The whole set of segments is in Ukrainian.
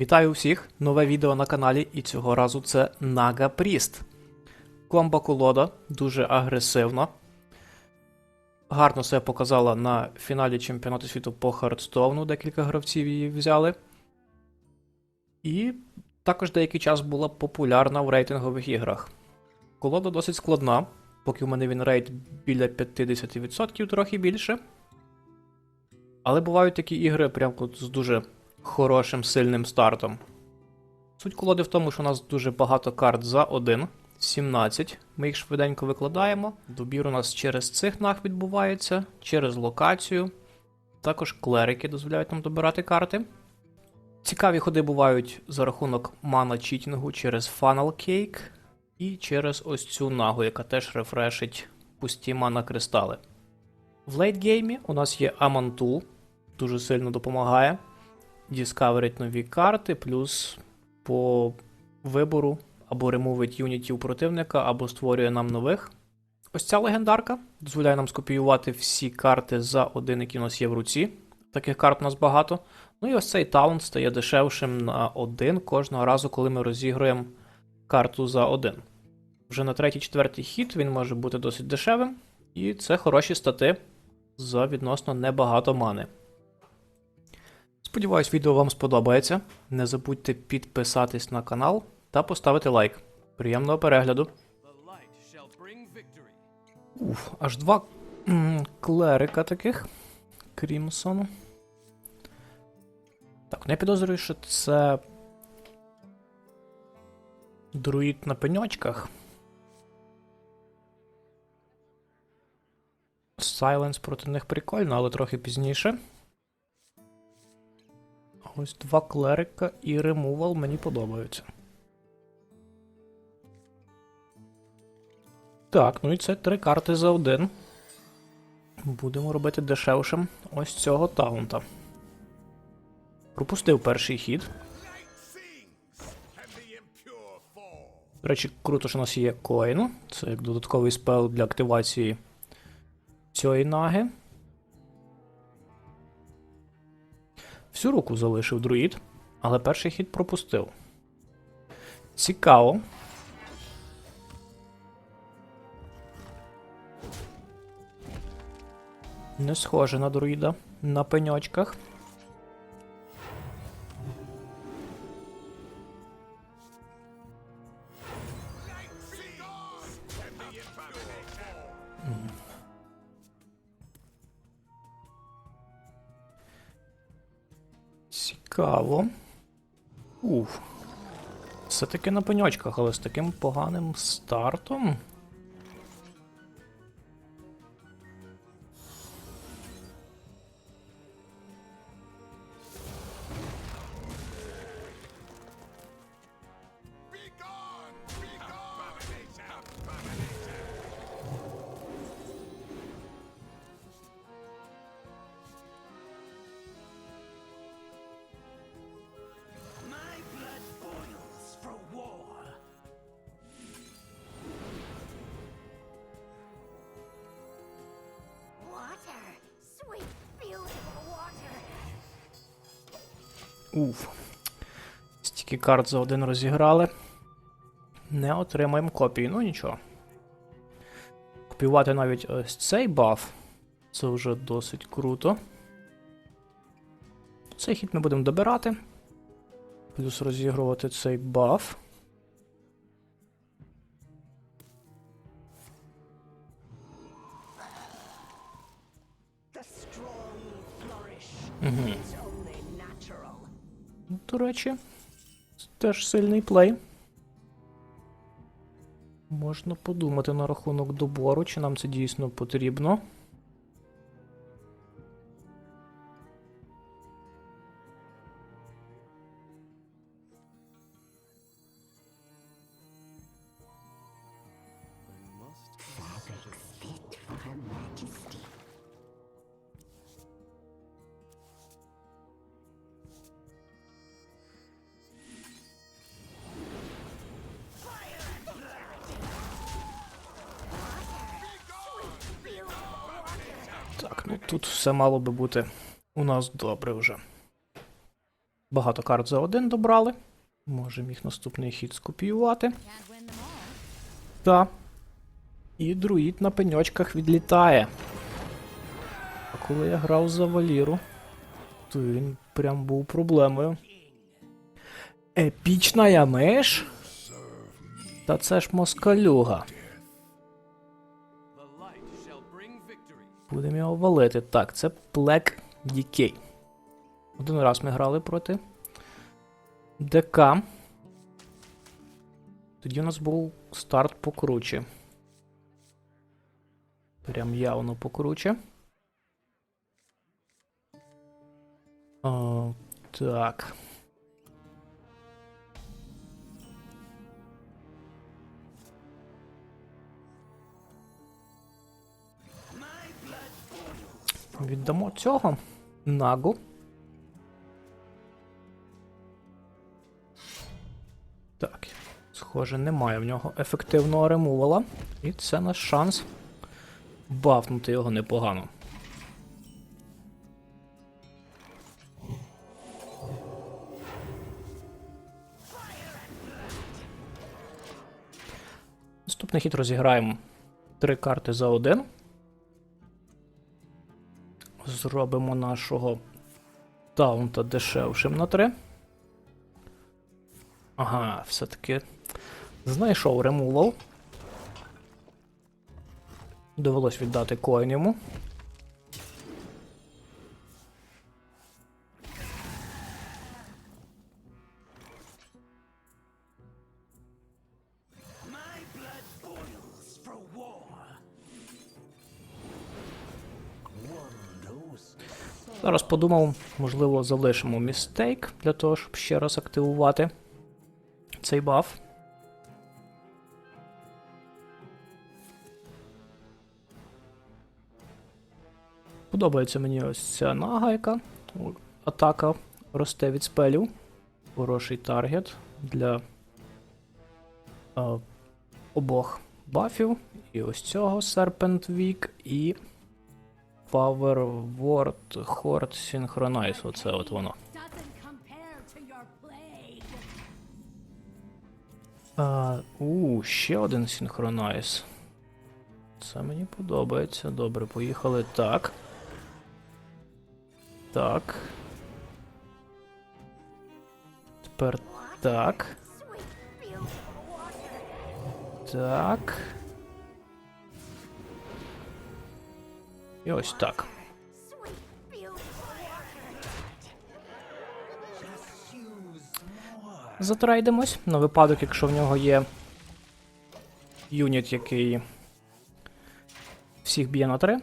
Вітаю всіх! Нове відео на каналі, і цього разу це Нага Пріст. Комба колода дуже агресивна. Гарно себе показала на фіналі чемпіонату світу по Хардстоуну, декілька гравців її взяли. І також деякий час була популярна в рейтингових іграх. Колода досить складна, поки в мене він рейд біля 50%, трохи більше. Але бувають такі ігри прям з дуже хорошим сильним стартом. Суть колоди в тому, що у нас дуже багато карт за один, 17. Ми їх швиденько викладаємо. Добір у нас через цих наг відбувається, через локацію. Також клерики дозволяють нам добирати карти. Цікаві ходи бувають за рахунок мана читінгу через Funnel Cake і через ось цю нагу, яка теж рефрешить пусті мана кристали. В лейтгеймі у нас є Tool, дуже сильно допомагає. Діскаверить нові карти, плюс по вибору або ремовить юнітів противника, або створює нам нових. Ось ця легендарка дозволяє нам скопіювати всі карти за один, які у нас є в руці. Таких карт у нас багато. Ну і ось цей таунт стає дешевшим на один кожного разу, коли ми розігруємо карту за один. Вже на третій-четвертий хід він може бути досить дешевим, і це хороші стати за відносно небагато мани. Сподіваюсь, відео вам сподобається. Не забудьте підписатись на канал та поставити лайк. Приємного перегляду. Уф, аж два клерика таких. Крімсон. Так, я підозрюю, що це. Друїд на пеньочках. Сайленс проти них прикольно, але трохи пізніше. Ось два клерика і ремувал мені подобаються. Так, ну і це три карти за один. Будемо робити дешевшим ось цього таунта. Пропустив перший хід. До речі, круто, що у нас є коін. Це як додатковий спел для активації цієї наги. Всю руку залишив друїд, але перший хід пропустив. Цікаво. Не схоже на друїда на пеньочках. Все-таки на пеньочках, але з таким поганим стартом. Уф. Стільки карт за один розіграли. Не отримаємо копії, ну нічого. Копіювати навіть ось цей баф. Це вже досить круто. Цей хід ми будемо добирати. Плюс розігрувати цей баф. Речі, теж сильний плей. Можна подумати на рахунок добору, чи нам це дійсно потрібно. Так, ну тут все мало би бути у нас добре вже. Багато карт за один добрали. Можемо їх наступний хід скопіювати. Can't win them all. Та. І друїд на пеньочках відлітає. А коли я грав за Валіру, то він прям був проблемою. Епічна я миш? Та це ж москалюга. Будемо його валити. Так, це Black Decay. Один раз ми грали проти ДК. Тоді у нас був старт покруче. Прям явно покруче. О, так. Віддамо цього нагу. Так, схоже, немає в нього ефективного ремувала. І це наш шанс бафнути його непогано. Наступний хід розіграємо три карти за один. Зробимо нашого таунта дешевшим на 3. Ага, все-таки знайшов ремувал. Довелось віддати коін йому. Зараз подумав, можливо, залишимо містейк для того, щоб ще раз активувати цей баф. Подобається мені ось ця нагайка. Атака росте від спелів. Хороший таргет для е, обох бафів. І ось цього Serpent Week і Power Word Horde Synchronize. Оце от воно. А, у, ще один Synchronize. Це мені подобається. Добре, поїхали так. Так. Тепер так. Так. І ось так. Sweet. Затрайдемось на випадок, якщо в нього є юніт, який всіх б'є на 3.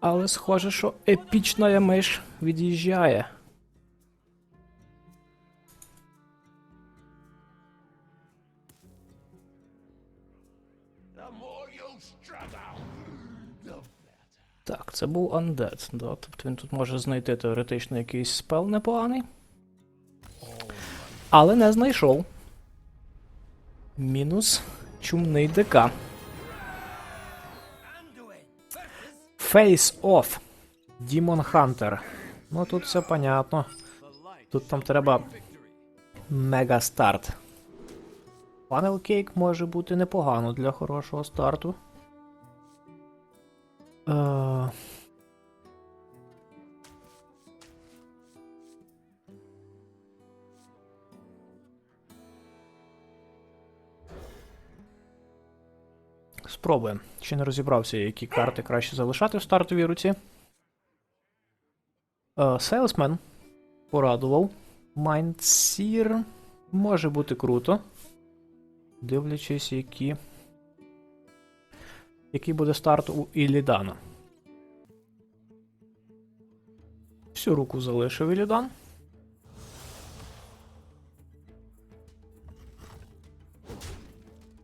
Але схоже, що епічна миш від'їжджає. Так, це був Undead, да? Тобто він тут може знайти теоретично якийсь спел непоганий. Але не знайшов. Мінус чумний ДК. Face Off. Demon Hunter. Ну тут все понятно. Тут там треба мега старт. Cake може бути непогано для хорошого старту. Е... Спробуємо. Ще не розібрався, які карти краще залишати в стартовій руці. Salesman порадував. Mindseer може бути круто. Дивлячись, які. Який буде старт у Іллідана. Всю руку залишив Іллідан.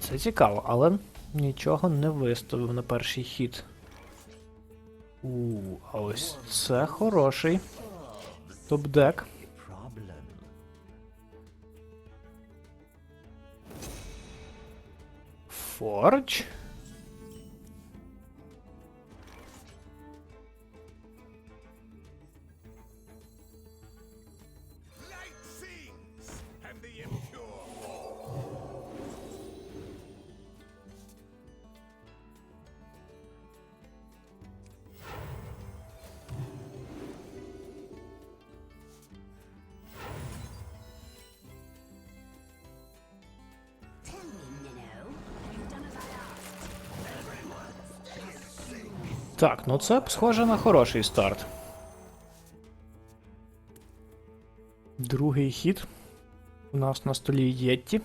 Це цікаво, але нічого не виставив на перший хід. У, а ось це хороший. Топ-дек. Фордж. Так, ну це схоже на хороший старт. Другий хід. У нас на столі Єтті.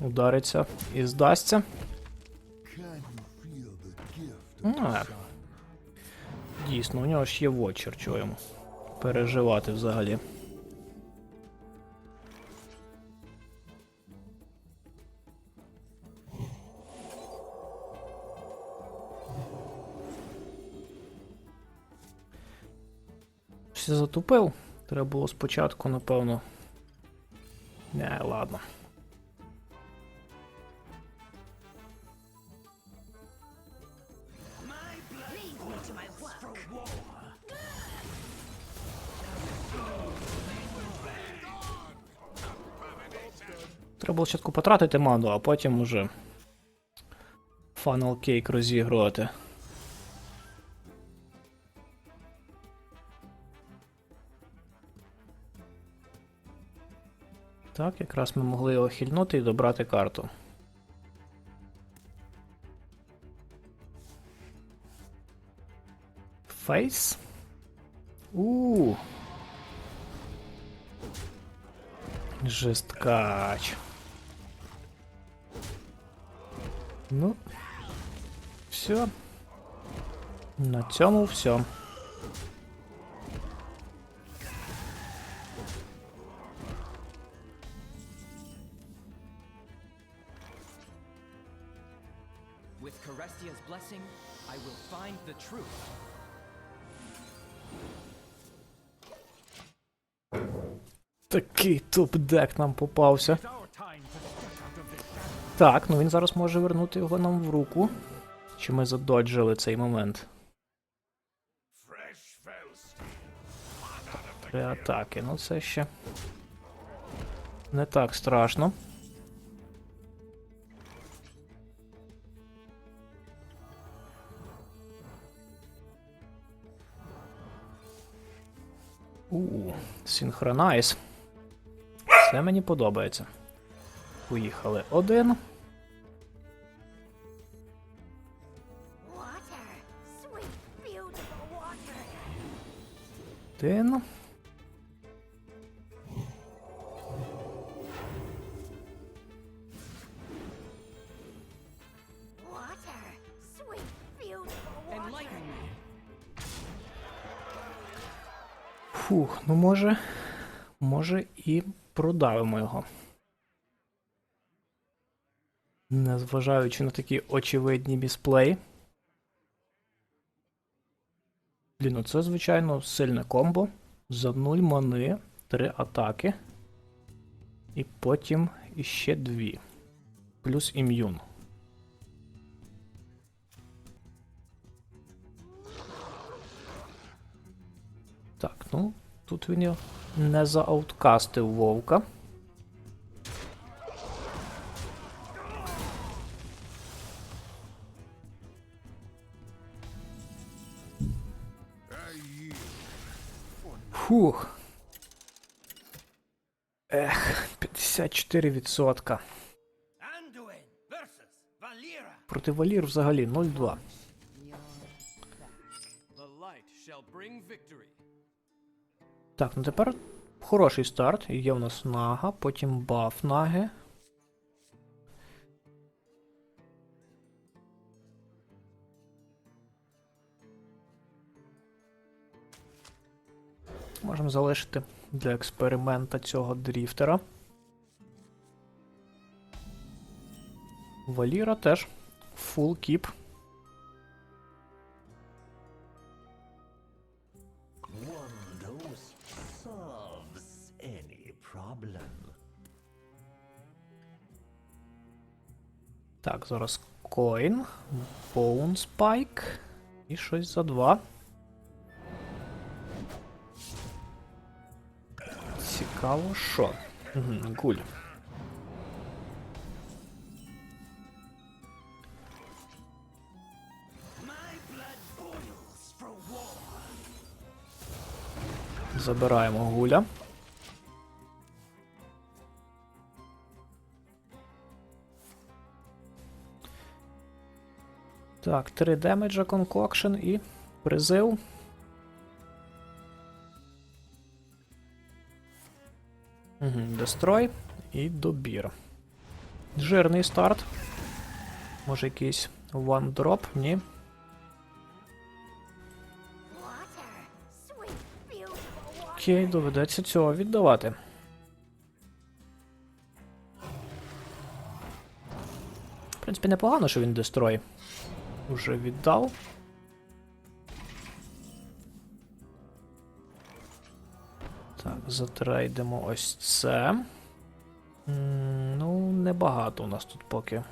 Удариться і здасться. А, дійсно, у нього ж є вочер, йому переживати взагалі. Все затупив. Треба було спочатку, напевно. Не, ладно. Треба було спочатку потратити ману, а потім уже Funnel Cake розігрувати. Так, якраз ми могли його хильнути і добрати карту. Фейс? У. Жесткач. Ну. Все. На цьому все. With Carestia's blessing, I will find the truth. Такий топ-дек нам попався. Так, ну він зараз може вернути його нам в руку. Чи ми задоджили цей момент? Три атаки. Ну це ще. Не так страшно. У, синхронайз. Це мені подобається. Поїхали один. Один. Може. Може і продавимо його. Незважаючи на такі очевидні місплеї. Блін, ну це, звичайно, сильне комбо. За 0 мани, 3 атаки. І потім іще 2. Плюс ім'юн. Так, ну, тут він його не заауткастив вовка. Фух. Ех, 54%. Anduin versus Valera. Проти Валір взагалі 0-2. Так, ну тепер хороший старт. Є у нас нага, потім баф наги. Можемо залишити для експеримента цього дріфтера. Валіра теж. Фул кіп. Так, зараз коін, Bone Spike і щось за два. Цікаво, що? Угу, гуль. Забираємо гуля. Так, 3 демеджа конкокшн і призив. Дестрой і добір. Жирний старт. Може якийсь drop? Ні. Окей, доведеться цього віддавати. В принципі, непогано, що він дестрой. Уже віддав. Так, затрейдимо ось це. Ну, небагато у нас тут поки.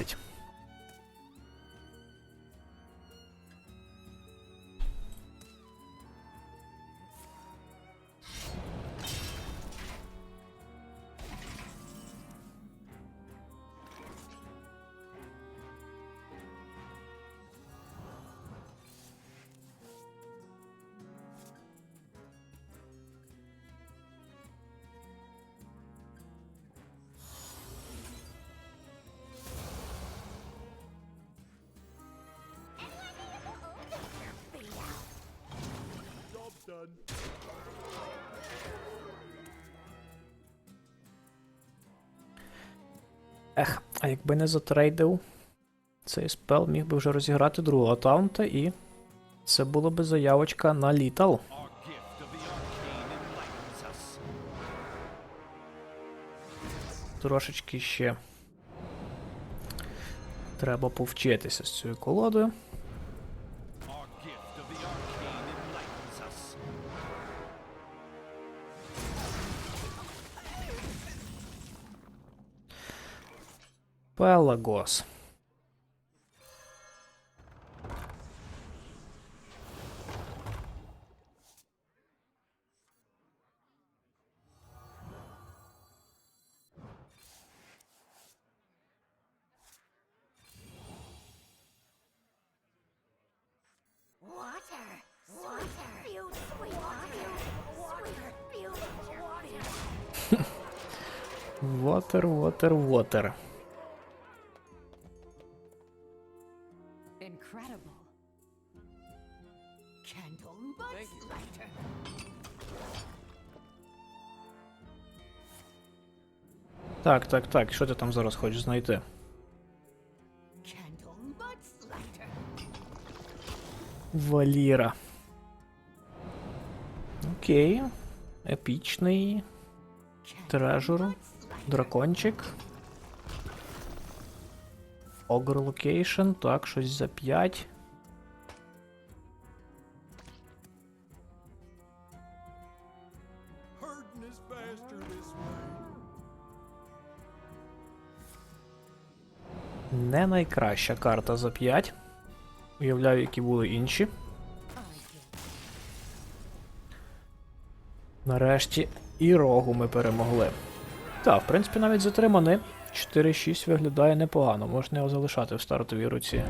Get your Ех, а якби не затрейдив цей спел, міг би вже розіграти другого таунта, і це було би заявочка на літал. Трошечки ще треба повчитися з цією колодою. Пелагос. Water. Water. Water. Так, так, так, що ти там зараз хочеш знайти? Валіра. Окей. Епічний. Трежур. Дракончик. Огр локейшн. Так, щось за 5. Не найкраща карта за 5. Уявляю, які були інші. Нарешті і рогу ми перемогли. Так, в принципі, навіть затриманий. 4-6 виглядає непогано, можна його залишати в стартовій руці.